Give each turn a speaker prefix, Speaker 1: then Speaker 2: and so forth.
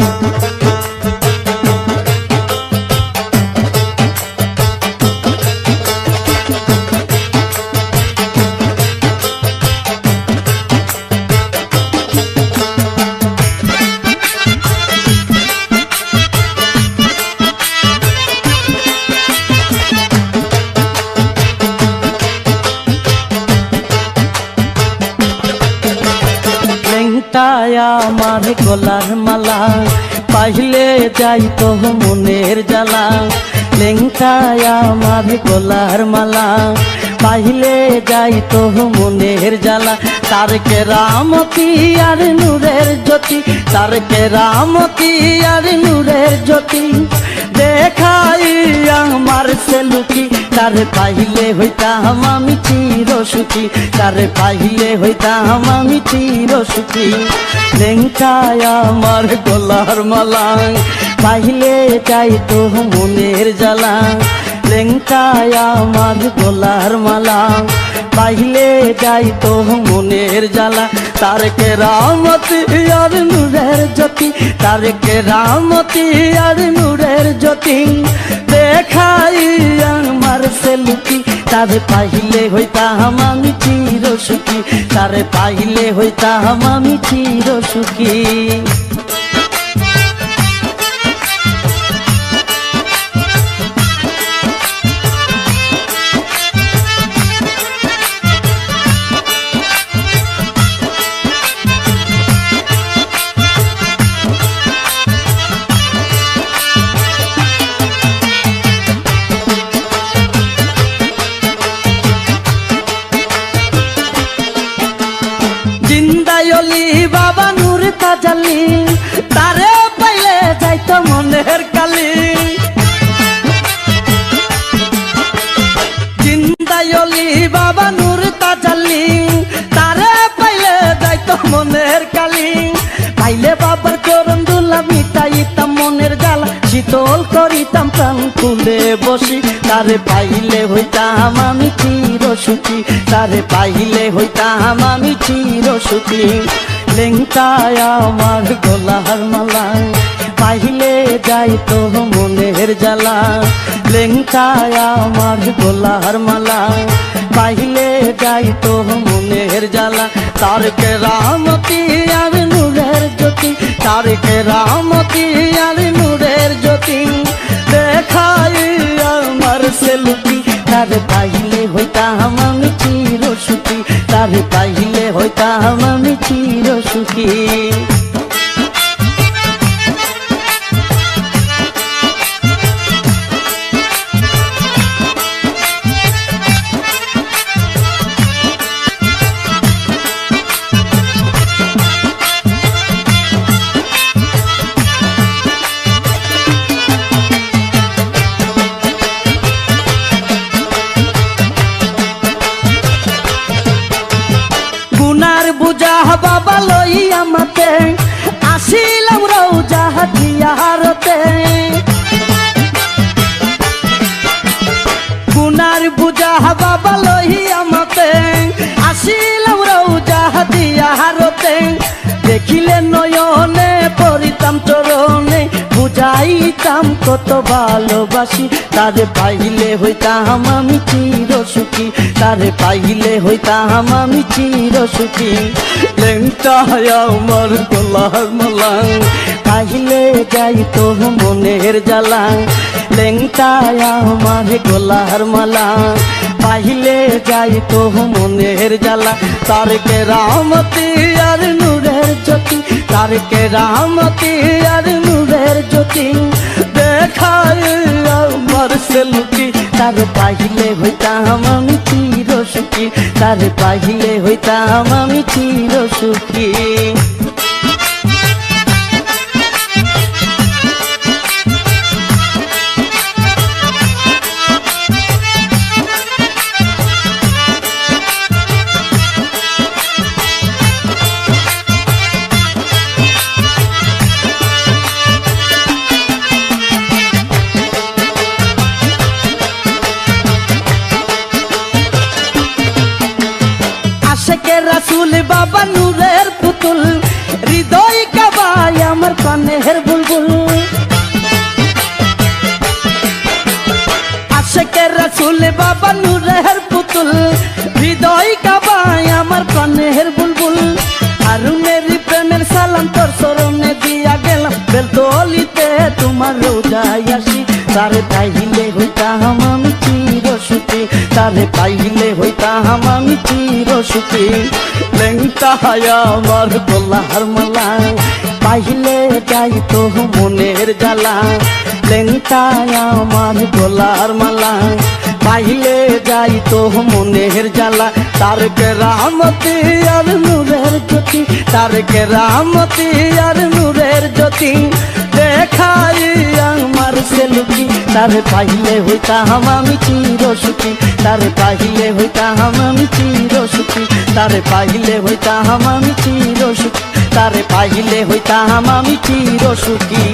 Speaker 1: লেংটায়া আমার গলার মালা, পাইলে যাই তো মনের জ্বালা। লেংটায়া আমার গলার মালা, পাইলে যাই তো মনের জ্বালা। তার কে রামতি আর নূরের জ্যোতি, তার কে রামতি আর নূরের জ্যোতি। দেখাই আমার সেলুকি তার পাইলে হইতাম আমি চির সুখী, তার পাইলে হইতাম আমি চির সুখী। লেঙ্কায় আমার গলার মালা পাইলে চাই তো মনের জ্বালা। লেঙ্কায় আমার গলার মালা পাইলে যাই তো মনের জ্বালা। তার কে রামতি আর নূরের জ্যোতি তার কে রামতি আর নূরের জ্যোতি। দেখাই আমার সেলুকি, তার পাইলে হইতাম আমি চির সুখী তার পাইলে হইতাম আমি চির সুখী শীতল করিতাম প্রাণ খুলে বসি। তারে পাইলে হইতাম আমি চির সুখী তারে পাইলে হইতাম আমি চির সুখী লেংটায় আমার গলার মালা, পাইলে যাই তো মনের জ্বালা। লেংটায় আমার গলার মালা, পাইলে যাই তো মনের জ্বালা। তার কে রামতি আর নূরের জ্যোতি, তার কে রামতি আর নূরের জ্যোতি। দেখাই আমার সেলুকি তার পাইলে হইতাম আমি চির সুখী তার পাইলে হইতাম আমি চির সুখী গুনার বুঝা বাবা লইয়া আসিলাম রৌজা হাতিয়ারতে গুনার বুঝা বাবা আসিলাম রৌজা নয়নে বুঝাইতাম কত ভালোবাসি, তারে পাইলে হইতাম আমি চির সুখী তারে পাইলে হইতাম আমি চির সুখী লেংটায় আমার গলার মালা, পাইলে যাই তো মনের জ্বালা। লেংটায় আমার গলার মালা, পাইলে যাই তো মনের জ্বালা। তার কে রামতি আর নূরের জ্যোতি, তার কে রামতি আর মুভের জ্যোতি। দেখায় আমার সেলুকি তার পাহিলে হইতাম আমি চির সুখী তার পাহিলে হইতাম আমি চির সুখী আশেকে রাসুল বাবা নূরের পুতুল। হৃদয় কাবাই আমার কানের বুলবুল। আশেকের রাসুল বাবা নূরের পুতুল। হৃদয় আমার প্রাণের বুলবুল। হারুনের প্রেমের সালাম তোর সরণে দিয়া গেলাম। বেলতলিতে তোমার রোজায় আসি। তারে পাইলে হইতাম আমি চির সুখী তারে পাইলে হইতাম আমি চির সুখী লেংটা হায়া আমার গোলার মালা। পাইলে যাই তো মনের জ্বালা। লেংটা আমার গোলার মালা। পাইলে যাই তো মনের জ্বালা। তার কেরামতি আর নূরের জ্যোতি। তার কেরামতি আর নূরের জ্যোতি। দেখাই আমার সেলুকি, তার পাইলে হইতাম আমি চির সুখী তার পাইলে হইতাম আমি চির সুখী তার পাইলে হইতাম আমি চির সুখী তার পাইলে হইতাম আমি চির সুখী